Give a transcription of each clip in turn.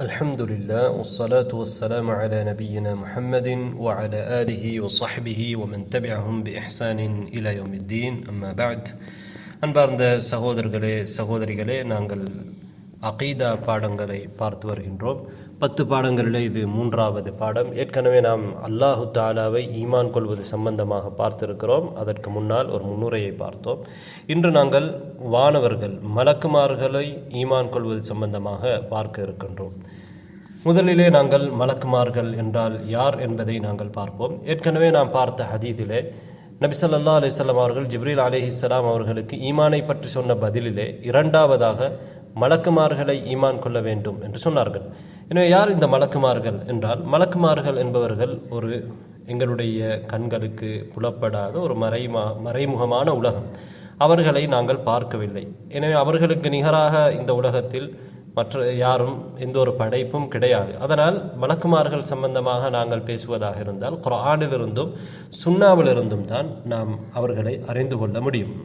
الحمد لله والصلاة والسلام على نبينا محمد وعلى آله وصحبه ومن تبعهم بإحسان إلى يوم الدين أما بعد அன்பார்ந்த சகோதரர்களே சகோதரிகளே நாங்கள் அகீதா பாடங்களை பார்த்து வருகின்றோம் பத்து பாடங்களில் இது மூன்றாவது பாடம். ஏற்கனவே நாம் அல்லாஹு தாலாவை ஈமான் கொள்வது சம்பந்தமாக பார்த்திருக்கிறோம். அதற்கு முன்னால் ஒரு முன்னுரையை பார்த்தோம். இன்று நாங்கள் வானவர்கள் மலக்குமார்களை ஈமான் கொள்வது சம்பந்தமாக பார்க்க இருக்கின்றோம். முதலிலே நாங்கள் மலக்குமார்கள் என்றால் யார் என்பதை நாங்கள் பார்ப்போம். ஏற்கனவே நாம் பார்த்த ஹதீதிலே நபிசல்லா அலிசல்லாம் அவர்கள் ஜிப்ரீல் அலிஹிஸ்லாம் அவர்களுக்கு ஈமானை பற்றி சொன்ன பதிலிலே இரண்டாவதாக மலக்குமார்களை ஈமான் கொள்ள வேண்டும் என்று சொன்னார்கள். எனவே யார் இந்த மலக்குமார்கள் என்றால் மலக்குமார்கள் என்பவர்கள் ஒரு எங்களுடைய கண்களுக்கு புலப்படாத ஒரு மறைமா மறைமுகமான உலகம். அவர்களை நாங்கள் பார்க்கவில்லை. எனவே அவர்களுக்கு நிகராக இந்த உலகத்தில் மற்ற யாரும் எந்த ஒரு படைப்பும் கிடையாது. அதனால் மலக்குமார்கள் சம்பந்தமாக நாங்கள் பேசுவதாக இருந்தால் குரானிலிருந்தும் சுண்ணாவிலிருந்தும் தான் நாம் அவர்களை அறிந்து கொள்ள முடியும்.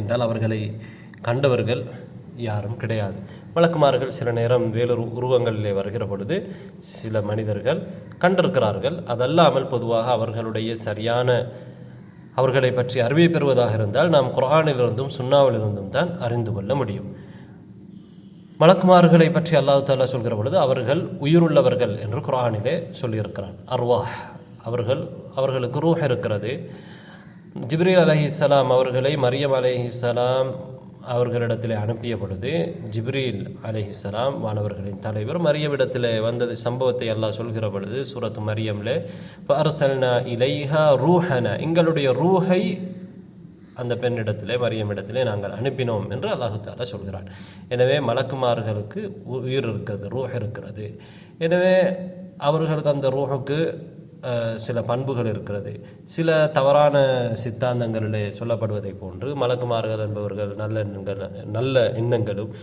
என்றால் அவர்களை கண்டவர்கள் யாரும் கிடையாது. வழக்குமார்கள் சில நேரம் வேலூர் உருவங்களிலே வருகிற பொழுது சில மனிதர்கள் கண்டிருக்கிறார்கள். அதல்லாமல் பொதுவாக அவர்களுடைய சரியான அவர்களை பற்றி அறிவை பெறுவதாக இருந்தால் நாம் குரானிலிருந்தும் சுண்ணாவிலிருந்தும் தான் அறிந்து கொள்ள முடியும். மலக்குமார்களை பற்றி அல்லாஹு தாலா சொல்கிற பொழுது அவர்கள் உயிருள்ளவர்கள் என்று குரானிலே சொல்லியிருக்கிறான் அர்வாஹ். அவர்கள் அவர்களுக்கு ரூஹ் இருக்கிறது. ஜிப்ரீல் அலஹிஸ்லாம் அவர்களை மரியம் அலஹிஸ்லாம் அவர்களிடத்தில் அனுப்பிய பொழுது ஜிப்ரீல் அலிஹிஸ்லாம் மாணவர்களின் தலைவர் மரியமிடத்தில் வந்தது சம்பவத்தை எல்லாம் சொல்கிற பொழுது சூரத் மரியம்ல பர்சல்னா இலைஹா ரூஹன. எங்களுடைய ரூஹை அந்த பெண்ணிடத்திலே மரியமிடத்திலே நாங்கள் அனுப்பினோம் என்று அல்லாஹு தாலா சொல்கிறான். எனவே மலக்குமார்களுக்கு உயிர் இருக்கிறது ரூஹ் இருக்கிறது. எனவே அவர்களுக்கு அந்த ரூஹுக்கு சில பண்புகள் இருக்கிறது. சில தவறான சித்தாந்தங்களிலே சொல்லப்படுவதை போன்று மலக்குமார்கள் என்பவர்கள் நல்ல எண்ணங்கள் நல்ல எண்ணங்களும்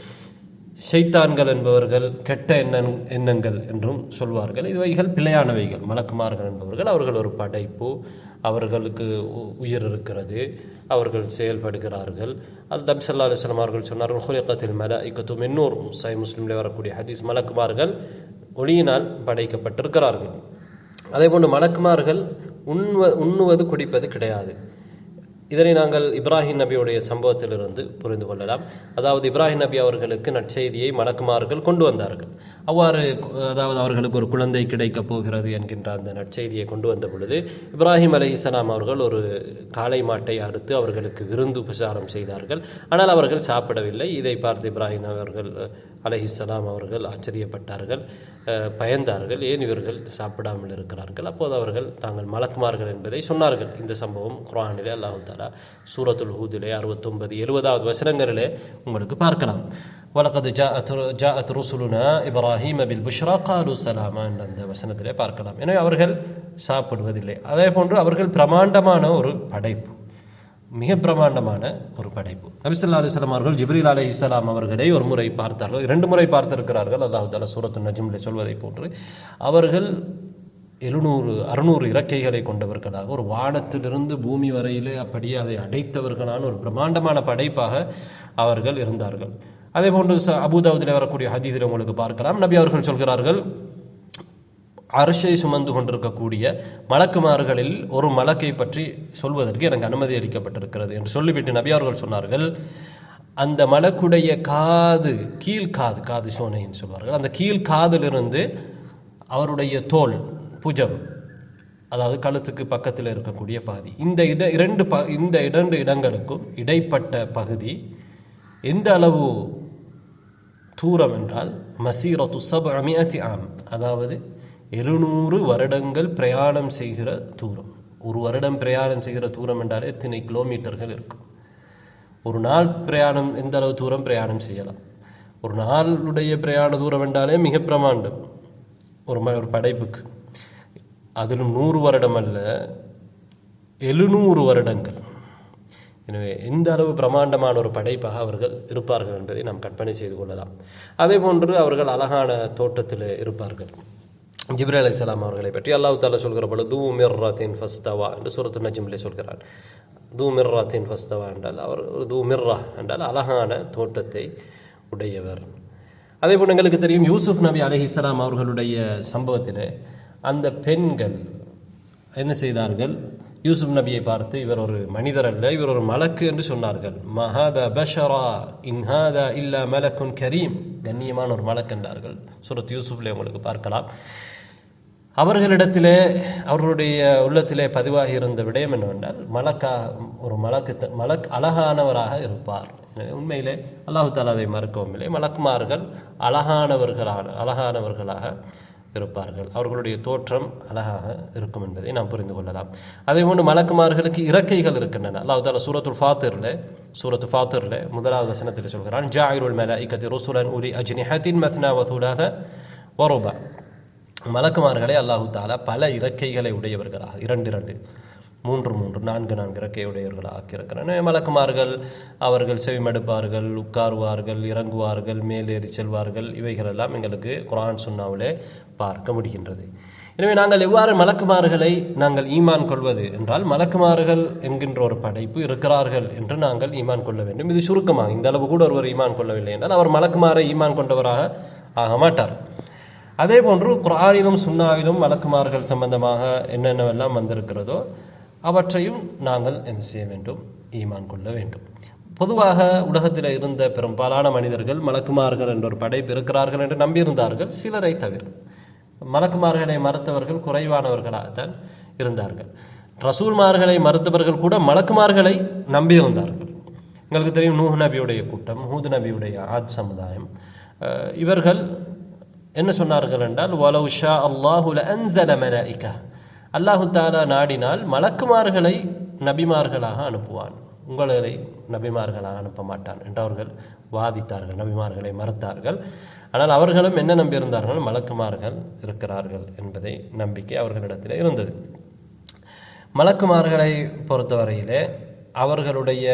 ஷைத்தான்கள் என்பவர்கள் கெட்ட எண்ண எண்ணங்கள் என்றும் சொல்வார்கள். இவைகள் பிழையானவைகள். மலக்குமார்கள் என்பவர்கள் அவர்கள் ஒரு படைப்பு அவர்களுக்கு உயிர் இருக்கிறது அவர்கள் செயல்படுகிறார்கள். அது நபி அலுவலம் அவர்கள் சொன்னார்கள் ஹுலிகத்தில் மல இக்கத்தும் இன்னொரு சை முஸ்லீமில் வரக்கூடிய ஹதீஸ் மலக்குமார்கள் ஒளியினால் படைக்கப்பட்டிருக்கிறார்கள். அதே போன்று மலக்குமார்கள் உண்வ உண்ணுவது குடிப்பது கிடையாது. இதனை நாங்கள் இப்ராஹிம் நபியுடைய சம்பவத்திலிருந்து புரிந்து கொள்ளலாம். அதாவது இப்ராஹிம் நபி அவர்களுக்கு நற்செய்தியை மலக்குமார்கள் கொண்டு வந்தார்கள். அவ்வாறு அதாவது அவர்களுக்கு ஒரு குழந்தை கிடைக்கப் போகிறது என்கின்ற அந்த நற்செய்தியை கொண்டு வந்த பொழுது இப்ராஹிம் அலி இஸ்லாம் அவர்கள் ஒரு காளை மாட்டை அறுத்து அவர்களுக்கு விருந்து உபசாரம் செய்தார்கள். ஆனால் அவர்கள் சாப்பிடவில்லை. இதை பார்த்து இப்ராஹிம் அவர்கள் அலஹிஸ்லாம் அவர்கள் ஆச்சரியப்பட்டார்கள். பயந்தார்கள். ஏன் இவர்கள் சாப்பிடாமல் இருக்கிறார்கள்? அப்போது அவர்கள் தாங்கள் மலக்குமார்கள் என்பதை சொன்னார்கள். இந்த சம்பவம் குரானிலே அல்லாஹு தாலா சூரத்துல் ஹூதிலே அறுபத்தொன்பது எழுபதாவது வசனங்களிலே உங்களுக்கு பார்க்கலாம். வழக்கது ஜாஅத் ஜாஅத் ருசுலுனா இப்ராஹிம் பில் புஷ்ரா காலு சலாமா என்ற அந்த வசனத்திலே பார்க்கலாம். எனவே அவர்கள் சாப்பிடுவதில்லை. அதே போன்று அவர்கள் பிரமாண்டமான ஒரு படைப்பு. மிக பிரமாண்டமான ஒரு படைப்பு. நபிசல்லா அலிஸ்லாம் அவர்கள் ஜிப்ரீல் அலி இஸ்லாம் அவர்களை ஒரு முறை பார்த்தார்கள். இரண்டு முறை பார்த்திருக்கிறார்கள். அல்லாஹு தாலா சூரத்து நஜிமில் சொல்வதை போன்று. அவர்கள் எழுநூறு அறுநூறு இறக்கைகளை கொண்டவர்களாக ஒரு வானத்திலிருந்து பூமி வரையிலே அப்படியே அதை அடைத்தவர்களான ஒரு பிரம்மாண்டமான படைப்பாக அவர்கள் இருந்தார்கள். அதே போன்று அபுதாபுதில் வரக்கூடிய ஹதீதில் உங்களுக்கு பார்க்கலாம். நபி அவர்கள் சொல்கிறார்கள் அரசை சுமந்து கொண்டிருக்கக்கூடிய மலக்குமார்களில் ஒரு மலக்கை பற்றி சொல்வதற்கு எனக்கு அனுமதி அளிக்கப்பட்டிருக்கிறது என்று சொல்லிவிட்டு நபி அவர்கள் சொன்னார்கள் அந்த மலக்குடைய காது கீழ் காது காது என்று சொல்வார்கள். அந்த கீழ் காதிலிருந்து அவருடைய தோல் புஜம் அதாவது கழுத்துக்கு பக்கத்தில் இருக்கக்கூடிய பாதி. இந்த இட இரண்டு ப இந்த இரண்டு இடங்களுக்கும் இடைப்பட்ட பகுதி எந்த அளவு தூரம் என்றால் மசீரத்து சப் அமியத்தி ஆம் அதாவது எழுநூறு வருடங்கள் பிரயாணம் செய்கிற தூரம். ஒரு வருடம் பிரயாணம் செய்கிற தூரம் என்றாலே எத்தனை கிலோமீட்டர்கள் இருக்கும்? ஒரு நாள் பிரயாணம் எந்த அளவு தூரம் பிரயாணம் செய்யலாம்? ஒரு நாளுடைய பிரயாண தூரம் என்றாலே மிக பிரமாண்டம். ஒரு ஒரு படைப்புக்கு. அதிலும் நூறு வருடம் அல்ல எழுநூறு வருடங்கள். எனவே எந்த அளவு பிரமாண்டமான ஒரு படைப்பாக அவர்கள் இருப்பார்கள் என்பதை நாம் கற்பனை செய்து கொள்ளலாம். அதே போன்று அவர்கள் அழகான தோட்டத்தில் இருப்பார்கள். ஜிப்ரே அலி இஸ்லாம் அவர்களை பற்றி அல்லாஹு தாலா சொல்கிற பொழுது தூ மிர்ராத்தின் ஃபஸ்தவா என்று சூரத்து நஜிம்லே சொல்கிறார். தூ மிர்ராத்தின் ஃபஸ்தவா என்றால் அவர் தூ மிர்ரா என்றால் அழகான தோட்டத்தை உடையவர். அதே போன்று எங்களுக்கு தெரியும் யூசுப் நபி அலைஹிஸ்ஸலாம் அவர்களுடைய சம்பவத்தில் அந்த பெண்கள் என்ன செய்தார்கள்? யூசுப் நபியை பார்த்து இவர் ஒரு மனிதர் அல்ல இவர் ஒரு மலக்கு என்று சொன்னார்கள். மஹாதா பஷரா இன்ஹாதா இல்லா மலக்குன் கரீம். கண்ணியமான ஒரு மலக்கு என்றார்கள். சுரத் யூசுஃப்ல உங்களுக்கு பார்க்கலாம். அவர்களிடத்திலே அவர்களுடைய உள்ளத்திலே பதிவாகி இருந்த விடயம் என்னவென்றால் மலக்கா ஒரு மலக்கு த- மலக் அழகானவராக இருப்பார். எனவே உண்மையிலே அல்லாஹு தாலா அதை மறுக்கவும் இல்லை. மலக்குமார்கள் அழகானவர்களான அழகானவர்களாக இருப்பார்கள். அவர்களுடைய தோற்றம் அழகாக இருக்கும் என்பதை நாம் புரிந்து கொள்ளலாம். அதே போன்று மலக்குமார்களுக்கு இறக்கைகள் இருக்கின்றன. அல்லாஹ் தாலா சூரத்துல் ஃபாத்திரில் சூரத்து ஃபாத்திரில் முதலாவது வசனத்தில் சொல்கிறான் ஜாயிருல் இக்கத்தி ருசுலன் உலி அஜ்னிஹத்தின் மத்னா வசூலாக வரோபா மலக்குமார்களை அல்லாஹு தாலா பல இறக்கைகளை உடையவர்களாக இரண்டு இரண்டு. மூன்று மூன்று நான்கு நான்கு இறக்கை உடையவர்களாக மலக்குமார்கள் அவர்கள் செவிமடுப்பார்கள் உட்காருவார்கள் இறங்குவார்கள் மேலேறி செல்வார்கள் இவைகளெல்லாம் எங்களுக்கு குரான் சுண்ணாவிலே பார்க்க முடிகின்றது. எனவே நாங்கள் எவ்வாறு மலக்குமார்களை நாங்கள் ஈமான் கொள்வது என்றால் மலக்குமார்கள் என்கின்ற ஒரு படைப்பு இருக்கிறார்கள் என்று நாங்கள் ஈமான் கொள்ள வேண்டும். இது சுருக்கமாக இந்த அளவு கூட ஒருவர் ஈமான் கொள்ளவில்லை என்றால் அவர் மலக்குமாரை ஈமான் கொண்டவராக ஆக மாட்டார். அதே போன்று குரானிலும் சுண்ணாவிலும் மலக்குமார்கள் சம்பந்தமாக என்னென்னவெல்லாம் வந்திருக்கிறதோ அவற்றையும் நாங்கள் என்ன செய்ய வேண்டும்? ஈமான் கொள்ள வேண்டும். பொதுவாக உலகத்தில் இருந்த பெரும்பாலான மனிதர்கள் மலக்குமார்கள் என்ற ஒரு படைப்பு இருக்கிறார்கள் என்று நம்பியிருந்தார்கள். சிலரை தவிர மலக்குமார்களை மறுத்தவர்கள் குறைவானவர்களாகத்தான் இருந்தார்கள். ரசூல்மார்களை மறுத்தவர்கள் கூட மலக்குமார்களை நம்பியிருந்தார்கள். எங்களுக்கு தெரியும் நூஹ் நபியுடைய கூட்டம் ஹூத் நபியுடைய ஆத் சமுதாயம். இவர்கள் என்ன சொன்னார்கள் என்றால் வலவு ஷா அல்லாஹுல லஅன்ஸல மலாயிகா. அல்லாஹு தாலா நாடினால் மலக்குமார்களை நபிமார்களாக அனுப்புவான். உங்களை நபிமார்களாக அனுப்ப மாட்டான் என்று அவர்கள் வாதித்தார்கள் நபிமார்களை மறுத்தார்கள். ஆனால் அவர்களும் என்ன நம்பியிருந்தார்கள்? மலக்குமார்கள் இருக்கிறார்கள் என்பதை நம்பிக்கை அவர்களிடத்தில் இருந்தது. மலக்குமார்களை பொறுத்தவரையிலே அவர்களுடைய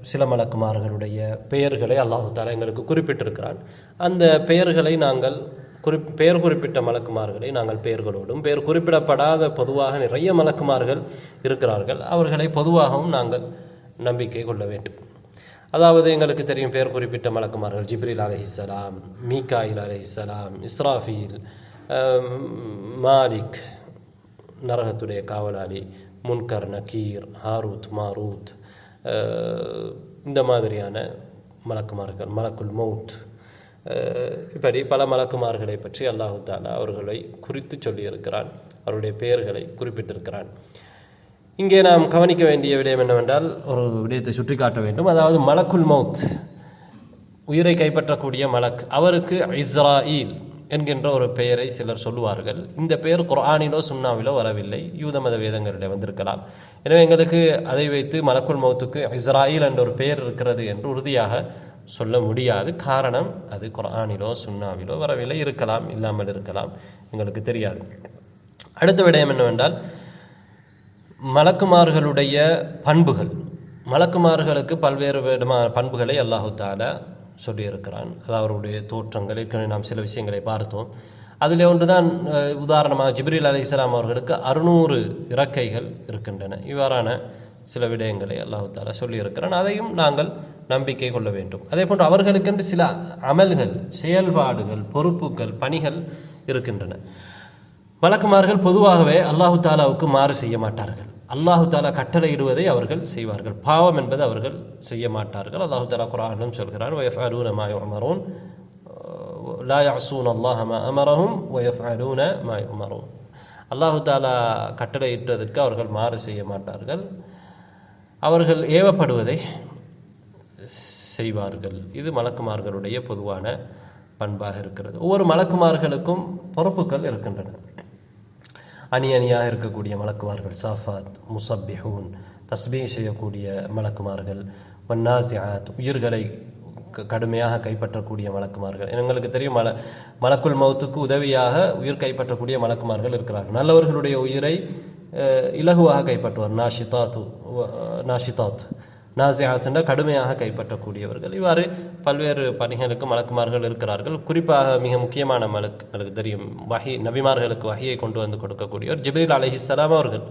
சில மலக்குமார்களுடைய பெயர்களை அல்லாஹு தாலா எங்களுக்கு குறிப்பிட்டிருக்கிறான். அந்த பெயர்களை நாங்கள் குறிப் பெயர் குறிப்பிட்ட மலக்குமார்களை நாங்கள் பெயர்களோடும் பெயர் குறிப்பிடப்படாத பொதுவாக நிறைய மலக்குமார்கள் இருக்கிறார்கள். அவர்களை பொதுவாகவும் நாங்கள் நம்பிக்கை கொள்ள வேண்டும். அதாவது எங்களுக்கு தெரியும் பெயர் குறிப்பிட்ட மலக்குமார்கள் ஜிப்ரில் அலஹிசலாம் மீகாயில் அலஹிசலாம் இஸ்ராஃபீல் மாலிக் நரகத்துடைய காவலாளி முன்கர் நக்கீர் ஹாரூத் மாரூத் இந்த மாதிரியான மலக்குமார்கள் மலக்குல் மௌத் இப்படி பல மலக்குமார்களை பற்றி அல்லாஹு தாலா அவர்களை குறித்து சொல்லியிருக்கிறான். அவருடைய பெயர்களை குறிப்பிட்டிருக்கிறான். இங்கே நாம் கவனிக்க வேண்டிய விடயம் என்னவென்றால் ஒரு விடயத்தை சுட்டிக்காட்ட வேண்டும். அதாவது மலக்குல் மௌத் உயிரை கைப்பற்றக்கூடிய மலக் அவருக்கு இஸ்ராயில் என்கின்ற ஒரு பெயரை சிலர் சொல்லுவார்கள். இந்த பெயர் குர்ஆனிலோ சுன்னாவிலோ வரவில்லை. யூத மத வேதங்களிலே வந்திருக்கலாம். எனவே எங்களுக்கு அதை வைத்து மலக்குள் மௌத்துக்கு இஸ்ராயில் என்ற ஒரு பெயர் இருக்கிறது என்று உறுதியாக சொல்ல முடியாது. காரணம் அது குரானிலோ சுண்ணாவிலோ வரவில்லை. இருக்கலாம் இல்லாமல் இருக்கலாம். எங்களுக்கு தெரியாது. அடுத்த விடயம் என்னவென்றால் மலக்குமார்களுடைய பண்புகள். மலக்குமார்களுக்கு பல்வேறு விதமான பண்புகளை அல்லாஹு தாலா சொல்லியிருக்கிறான். அது அவருடைய தோற்றங்கள். ஏற்கனவே நாம் சில விஷயங்களை பார்த்தோம். அதில் ஒன்று தான் உதாரணமாக ஜிப்ரில் அலி இஸ்லாம் அவர்களுக்கு அறுநூறு இறக்கைகள் இருக்கின்றன. இவ்வாறான சில விடயங்களை அல்லாஹு தாலா சொல்லியிருக்கிறான். அதையும் நாங்கள் நம்பிக்கை கொள்ள வேண்டும். அதே போன்று அவர்களுக்கென்று சில அமல்கள் செயல்பாடுகள் பொறுப்புகள் பணிகள் இருக்கின்றன. வழக்குமார்கள் பொதுவாகவே அல்லாஹு தாலாவுக்கு மாறு செய்ய மாட்டார்கள். அல்லாஹு தாலா கட்டளையிடுவதை அவர்கள் செய்வார்கள். பாவம் என்பது அவர்கள் செய்ய மாட்டார்கள். அல்லாஹு தாலா குரானும் சொல்கிறார் அமரோன் லா அசூன் அல்லாஹமா அமரஹும் ஒயஃப் அலூன மாய் அமரோன் அல்லாஹு தாலா கட்டளையிட்டதற்கு அவர்கள் மாறு செய்ய மாட்டார்கள். அவர்கள் ஏவப்படுவதை செய்வார்கள். இது மலக்குமார்களுடைய பொதுவான பண்பாக இருக்கிறது. ஒவ்வொரு மலக்குமார்களுக்கும் பொறுப்புகள் இருக்கின்றன. அணி அணியாக இருக்கக்கூடிய மலக்குமார்கள் சாஃபாத் முசப்பிஹூன் தஸ்பீ செய்யக்கூடிய மலக்குமார்கள் வன்னாசியாத் உயிர்களை க- கடுமையாக கைப்பற்றக்கூடிய மலக்குமார்கள். எங்களுக்கு தெரியும் மல மலக்குள் மௌத்துக்கு உதவியாக உயிர் கைப்பற்றக்கூடிய மலக்குமார்கள் இருக்கிறார்கள். நல்லவர்களுடைய உயிரை இலகுவாக கைப்பற்றுவார் நாஷிதாத்து நாஷிதாத் நாசியாத் கடுமையாக கைப்பற்றக்கூடியவர்கள் இவ்வாறு பல்வேறு பணிகளுக்கு மலக்குமார்கள் இருக்கிறார்கள் குறிப்பாக மிக முக்கியமான மலக்கு தெரியும் வகை நபிமார்களுக்கு வகையை கொண்டு வந்து கொடுக்கக்கூடியவர் ஜிப்ரீல் அலஹிஸ்லாம் அவர்கள்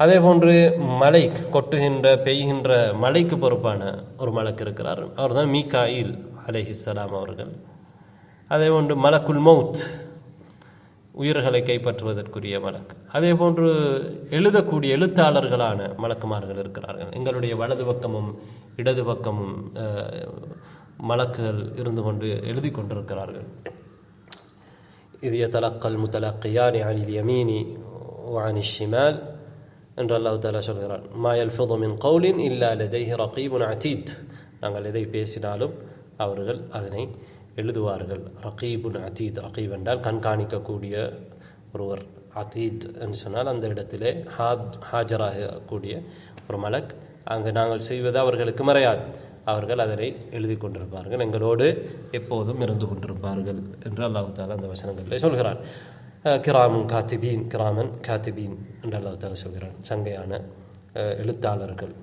அதே போன்று மலை கொட்டுகின்ற பெய்கின்ற மலைக்கு பொறுப்பான ஒரு மலக்கு இருக்கிறார் அவர்தான் மீகாயில் அலஹிஸ்லாம் அவர்கள் அதே போன்று மலக்குல் மவுத் உயிர்களை கைப்பற்றுவதற்குரிய வழக்கு. அதே போன்று எழுதக்கூடிய எழுத்தாளர்களான மலக்குமார்கள் இருக்கிறார்கள். எங்களுடைய வலது பக்கமும் இடது பக்கமும் மலக்குகள் இருந்து கொண்டு எழுதி கொண்டிருக்கிறார்கள். இது தலக்கல் முத்தலக்கையானி அனில் யமீனி வானி ஷிமால் என்று அல்லாஹு தலா சொல்கிறார் மாயல் ஃபுதுமின் கவுலின் இல்லா லதை ரகீபுன் அஜீத் நாங்கள் எதை பேசினாலும் அவர்கள் அதனை எழுதுவார்கள். ரகீபுன் அதீத் ரகீப் என்றால் கண்காணிக்கக்கூடிய ஒருவர். அதீத் என்று சொன்னால் அந்த இடத்திலே ஹாத் ஹாஜராக கூடிய ஒரு மலக். அங்கு நாங்கள் செய்வது அவர்களுக்கு மறையாது. அவர்கள் அதனை எழுதி கொண்டிருப்பார்கள். எங்களோடு எப்போதும் இருந்து கொண்டிருப்பார்கள் என்று அல்லாஹு தாலா அந்த வசனங்களிலே சொல்கிறார் கிராமன் காத்திபீன் கிராமன் காத்திபீன் என்று அல்லாஹு தாலா சொல்கிறான். சங்கையான எழுத்தாளர்கள்.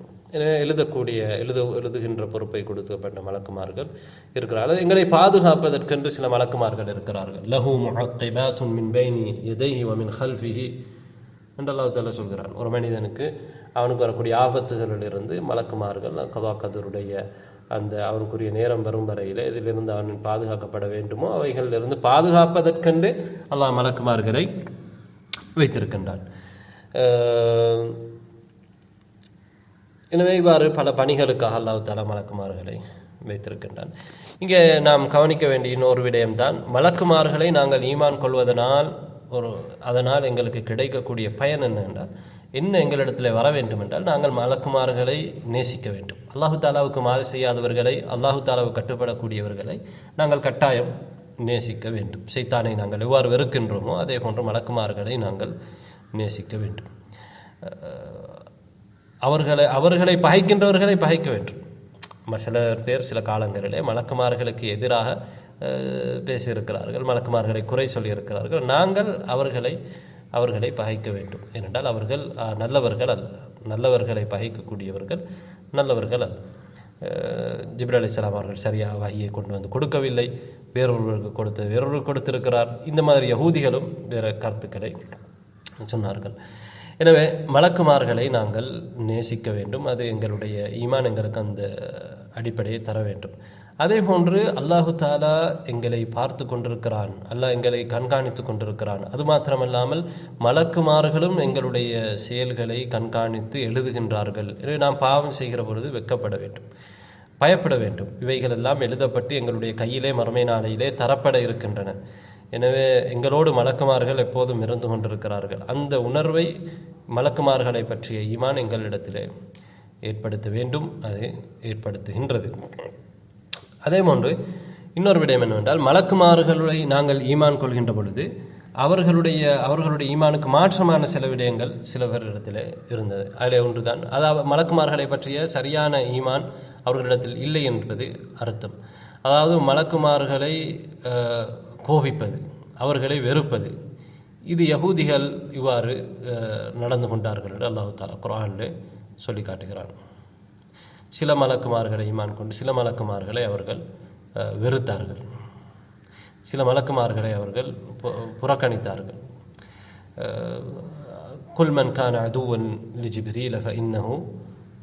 எழுதக்கூடிய எழுத எழுதுகின்ற பொறுப்பை கொடுக்கப்பட்ட மலக்குமார்கள் இருக்கிறார்கள். எங்களை பாதுகாப்பதற்கென்று சில மலக்குமார்கள் இருக்கிறார்கள். லஹு முஅக்கிபாத்துன் மின் பைனி எதைஹி மின் ஹல்ஃபிஹி என்றெல்லாம் அல்லாஹ் சொல்கிறான். ஒரு மனிதனுக்கு அவனுக்கு வரக்கூடிய ஆபத்துகளிலிருந்து மலக்குமார்கள் கதா கதருடைய அந்த அவனுக்குரிய நேரம் வரும் வரையில் இதிலிருந்து அவன் பாதுகாக்கப்பட வேண்டுமோ அவைகளிலிருந்து பாதுகாப்பதற்கென்று அல்லாஹ் மலக்குமார்களை வைத்திருக்கின்றான். எனவே இவ்வாறு பல பணிகளுக்காக அல்லாஹ் தாலா மலக்குமார்களை வைத்திருக்கின்றான். இங்கே நாம் கவனிக்க வேண்டிய இன்னொரு விடயம்தான் மலக்குமார்களை நாங்கள் ஈமான் கொள்வதனால் ஒரு அதனால் எங்களுக்கு கிடைக்கக்கூடிய பயன் என்ன என்றால் என்ன எங்களிடத்தில் வர வேண்டும் என்றால் நாங்கள் மலக்குமார்களை நேசிக்க வேண்டும். அல்லாஹு தாலாவுக்கு மாறு செய்யாதவர்களை அல்லாஹு தாலாவு கட்டுப்படக்கூடியவர்களை நாங்கள் கட்டாயம் நேசிக்க வேண்டும். சைத்தானை நாங்கள் எவ்வாறு வெறுக்கின்றோமோ அதே போன்று மலக்குமார்களை நாங்கள் நேசிக்க வேண்டும். அவர்களை அவர்களை பகைக்கின்றவர்களை பகைக்க வேண்டும். சில பேர் சில காலங்களிலே மலக்குமார்களுக்கு எதிராக பேசியிருக்கிறார்கள் மலக்குமார்களை குறை சொல்லியிருக்கிறார்கள். நாங்கள் அவர்களை அவர்களை பகைக்க வேண்டும். ஏனென்றால் அவர்கள் நல்லவர்கள் அல்ல. நல்லவர்களை பகைக்கக்கூடியவர்கள் நல்லவர்கள் அல்ல. ஜிப்ரல் அலிஸ்லாம் அவர்கள் சரியாக வகையை கொண்டு வந்து கொடுக்கவில்லை. வேறொருவருக்கு கொடுத்து வேறொருவர் கொடுத்திருக்கிறார். இந்த மாதிரி யகூதிகளும் வேறு கருத்துக்களை சொன்னார்கள். எனவே மலக்குமார்களை நாங்கள் நேசிக்க வேண்டும். அது எங்களுடைய ஈமான் எங்களுக்கு அந்த அடிப்படையை தர வேண்டும். அதே போன்று அல்லாஹு தாலா எங்களை பார்த்து கொண்டிருக்கிறான். அல்லாஹ் எங்களை கண்காணித்து கொண்டிருக்கிறான். அது மாத்திரமல்லாமல் மலக்குமார்களும் எங்களுடைய செயல்களை கண்காணித்து எழுதுகின்றார்கள். எனவே நாம் பாவம் செய்கிற பொழுது வெட்கப்பட வேண்டும். பயப்பட வேண்டும். இவைகள் எல்லாம் எழுதப்பட்டு எங்களுடைய கையிலே மறுமை நாளையிலே தரப்பட இருக்கின்றன. எனவே எங்களோடு மலக்குமார்கள் எப்போதும் இருந்து கொண்டிருக்கிறார்கள். அந்த உணர்வை மலக்குமார்களை பற்றிய ஈமான் எங்களிடத்திலே ஏற்படுத்த வேண்டும் அது ஏற்படுத்துகின்றது. அதே போன்று இன்னொரு விடயம் என்னவென்றால் மலக்குமார்களை நாங்கள் ஈமான் கொள்கின்ற பொழுது அவர்களுடைய அவர்களுடைய ஈமானுக்கு மாற்றமான சில விடயங்கள் சிலவரிடத்தில் இருந்தது. அதில் ஒன்றுதான் அதாவது மலக்குமார்களை பற்றிய சரியான ஈமான் அவர்களிடத்தில் இல்லை என்பது அர்த்தம். அதாவது மலக்குமார்களை கோபிப்பது அவர்களை வெறுப்பது. இது யகூதிகள் இவ்வாறு நடந்து கொண்டார்கள் என்று அல்லாஹு தாலா குரானில் சொல்லி காட்டுகிறான். சில மலக்குமார்களை ஈமான் கொண்டு சில மலக்குமார்களை அவர்கள் வெறுத்தார்கள். சில மலக்குமார்களை அவர்கள் புறக்கணித்தார்கள். குல்மன் கான் அதுவன் லிஜிபிரி லஃப இன்னஹூ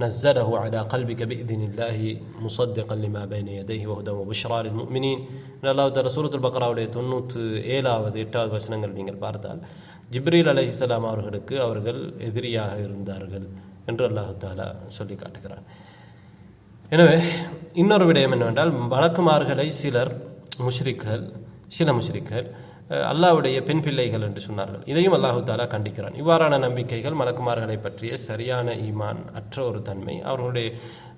نزله على قلبك بإذن الله مصدقا لما بين يديه وهدى وبشرى للمؤمنين அல்லாஹ் தஆலா சூரத்துல் பக்ராவுடைய தொண்ணூற்று ஏழாவது எட்டாவது வசனங்கள் நீங்கள் பார்த்தால் ஜிப்ரீல் அலைஹிஸ்ஸலாம் அவர்களுக்கு அவர்கள் எதிரியாக இருந்தார்கள் என்று அல்லாஹு தாலா சொல்லி காட்டுகிறான் எனவே இன்னொரு விடயம் என்னவென்றால் வழக்குமார்களை சிலர் முஷ்ரிக்கள் சில முஷ்ரிக்கள் அல்லாவுடைய பெண் பிள்ளைகள் என்று சொன்னார்கள். இதையும் அல்லாஹு தாலா கண்டிக்கிறான். இவ்வாறான நம்பிக்கைகள் மலக்குமார்களை பற்றிய சரியான ஈமான் அற்ற ஒரு தன்மை. அவர்களுடைய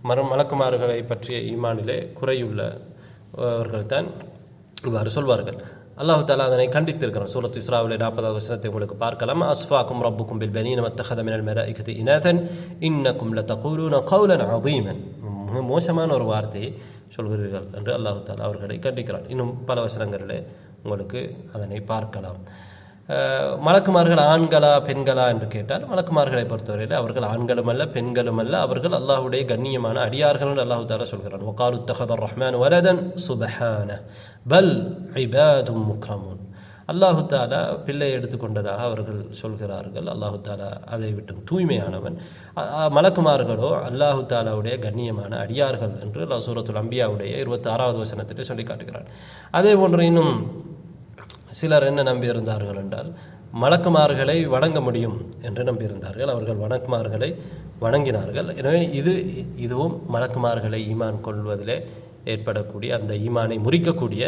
மர மலக்குமார்களை பற்றிய ஈமானிலே குறையுள்ள அவர்கள் தான் இவ்வாறு சொல்வார்கள். அல்லாஹு தாலா அதனை கண்டித்திருக்கிறான். சூரத் இஸ்ராவிலே நாற்பதாவது வசனத்தை உங்களுக்கு பார்க்கலாம். அஸ்ஃபாக்கும் ரப்புக்கும் பில் பனீன மத்தஹத மினல் மலாயிகதி இனதன் இன்னக்கும் லதகூலுன கௌலன் அதீமன் மிக மோசமான ஒரு வார்த்தையை சொல்கிறீர்கள் என்று அல்லாஹு தாலா அவர்களை கண்டிக்கிறான். இன்னும் பல வசனங்களிலே உங்களுக்கு அதனை பார்க்கலாம். மலக்குமார்கள் ஆண்களா பெண்களா என்று கேட்டால் மலக்குமார்களை பொறுத்தவரையில் அவர்கள் ஆண்களும் அல்ல பெண்களும் அல்ல அவர்கள் அல்லாஹுடைய கண்ணியமான அடியார்கள் அல்லாஹு தாரா சொல்கிறான். ஒகாலு தஹதர் ரஹ்மான் வரதன் சுபஹான பல் ஐபாதும் முக்ரமுன். அல்லாஹு தாலா பிள்ளை எடுத்துக்கொண்டதாக அவர்கள் சொல்கிறார்கள். அல்லாஹு தாலா அதை விட்டும் தூய்மையானவன். மலக்குமார்களோ அல்லாஹு தாலாவுடைய கண்ணியமான அடியார்கள் என்று அல்லாஹ் சூரத்துல் அம்பியாவுடைய இருபத்தி ஆறாவது வசனத்திலே சொல்லி காட்டுகிறார் அதே போன்று இன்னும் சிலர் என்ன நம்பியிருந்தார்கள் என்றால் மலக்குமார்களை வணங்க முடியும் என்று நம்பியிருந்தார்கள். அவர்கள் வணக்குமார்களை வணங்கினார்கள். எனவே இது இதுவும் மலக்குமார்களை ஈமான் கொள்வதிலே ஏற்படக்கூடிய அந்த ஈமானை முறிக்கக்கூடிய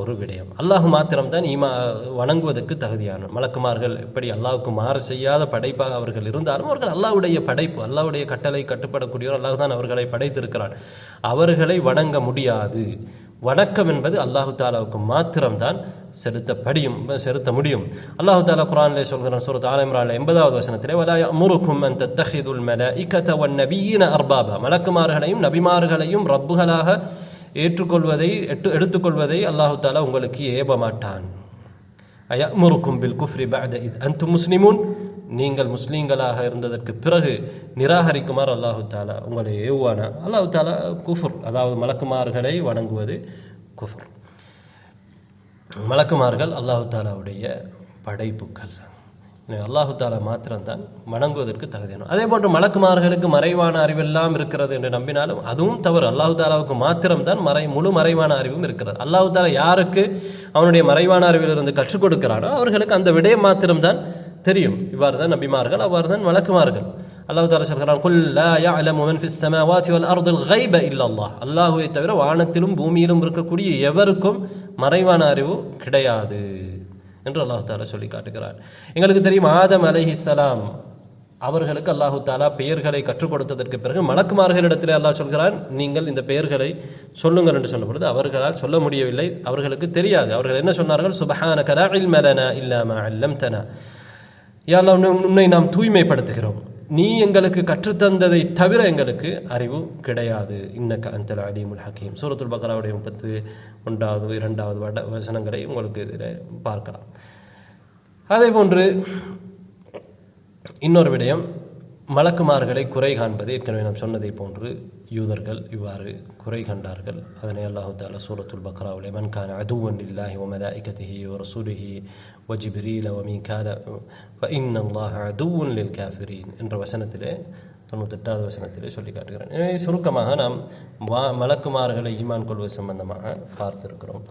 ஒரு விடயம். அல்லாஹ் மாத்திரம்தான் ஈமா வணங்குவதற்கு தகுதியான மலக்குமார்கள் எப்படி அல்லாவுக்கு மாறு செய்யாத படைப்பாக அவர்கள் இருந்தாலும் அவர்கள் அல்லாவுடைய படைப்பு அல்லாவுடைய கட்டளை கட்டுப்படக்கூடியவர் அல்லாஹ் தான் அவர்களை படைத்திருக்கிறான் அவர்களை வணங்க முடியாது. வணக்கம் என்பது அல்லாஹு தாலாவுக்கு மாத்திரம்தான் செலுத்தப்படியும் செலுத்த முடியும். அல்லாஹு தாலா குரானிலே சொல்கிறான் சூரத் ஆல இம்ரான்ல எண்பதாவது வசனத்திலே வலா யஅமுருக்கும் அன் தத்தஹிதுல் மலாயிகத வன் நபியீன அர்பாபா. மலக்குமார்களையும் நபிமார்களையும் ரப்புகளாக ஏற்றுக்கொள்வதை எட்டு எடுத்துக்கொள்வதை அல்லாஹு தாலா உங்களுக்கு ஏவ மாட்டான் அயமுருக்கும் பில் குஃப்ரி பஅத இத் அன்தும் முஸ்லிமூன். நீங்கள் முஸ்லீம்களாக இருந்ததற்கு பிறகு நிராகரிக்குமாறு அல்லாஹு தாலா உங்களை ஏவுவானா? அல்லாஹு தாலா குஃபுர் அதாவது மலக்குமார்களை வணங்குவது குஃபுர். மலக்குமார்கள் அல்லாஹு தாலாவுடைய படைப்புக்கள் எனவே அல்லாஹு தாலா மாத்திரம்தான் வணங்குவதற்கு தகுதியான அதே போன்று மலக்குமார்களுக்கு மறைவான அறிவெல்லாம் இருக்கிறது என்று நம்பினாலும் அதுவும் தவறு. அல்லாஹு தாலாவுக்கு மாத்திரம்தான் மறை முழு மறைவான அறிவும் இருக்கிறது. அல்லாஹு தாலா யாருக்கு அவனுடைய மறைவான அறிவிலிருந்து கற்றுக் கொடுக்கிறானோ அவர்களுக்கு அந்த விடயம் மாத்திரம்தான் தெரியும். இவ்வாறு தான் நபிமார்கள் அவ்வாறு தான் மலக்குமார்கள். அல்லாஹு தாலா சொல்கிறான் குல் லா யஅலமு மன் ஃபிஸ் ஸமாவாதி வல் அர்தில் கைப இல்லல்லாஹ். அல்லாஹுவை தவிர வானத்திலும் பூமியிலும் இருக்கக்கூடிய எவருக்கும் மறைவான அறிவு கிடையாது என்று அல்லாஹ் தாலா சொல்லி காட்டுகிறார். எங்களுக்கு தெரியும் ஆதம் அலைஹிஸ்ஸலாம் அவர்களுக்கு அல்லாஹு தாலா பெயர்களை கற்றுக் கொடுத்ததற்கு பிறகு மலக்குமார்களிடத்தில் அல்லாஹ் சொல்கிறான் நீங்கள் இந்த பெயர்களை சொல்லுங்கள் என்று சொன்ன அவர்களால் சொல்ல முடியவில்லை அவர்களுக்கு தெரியாது. அவர்கள் என்ன சொன்னார்கள் சுபஹான கலா இல்மலனா இல்லாம அல்லம்தனா. யா யாரெல்லாம் உன்னை நாம் தூய்மைப்படுத்துகிறோம். நீ எங்களுக்கு கற்றுத்தந்ததை தவிர எங்களுக்கு அறிவு கிடையாது. இன்னக்க அந்தல் அலீமுல் ஹக்கீம் சூரத்துல் பக்ராவுடைய முப்பத்து ஒன்றாவது இரண்டாவது வட வசனங்களை உங்களுக்கு இதில் பார்க்கலாம். அதே போன்று இன்னொரு விடயம். மலக்குமார்களை குறை காண்பது ஏற்கனவே நாம் சொன்னதை போன்று யூதர்கள் இவ்வாறு குறை கண்டார்கள். அதனை அல்லாஹு சூரத்துல் பக்ராவிலே மன்கான அதுவன் இல்லாஹி வ மலாயிகத்திஹி வ சுருஹி வஜிபிரீல ஜிப்ரீல கால மீகால இன் அதுவன் லில் காஃபிரீன் என்ற வசனத்திலே தொண்ணூத்தெட்டாவது வசனத்திலே சொல்லி காட்டுகிறேன். எனவே சுருக்கமாக நாம் வா மலக்குமார்களை ஈமான் கொள்வது சம்பந்தமாக பார்த்திருக்கிறோம்.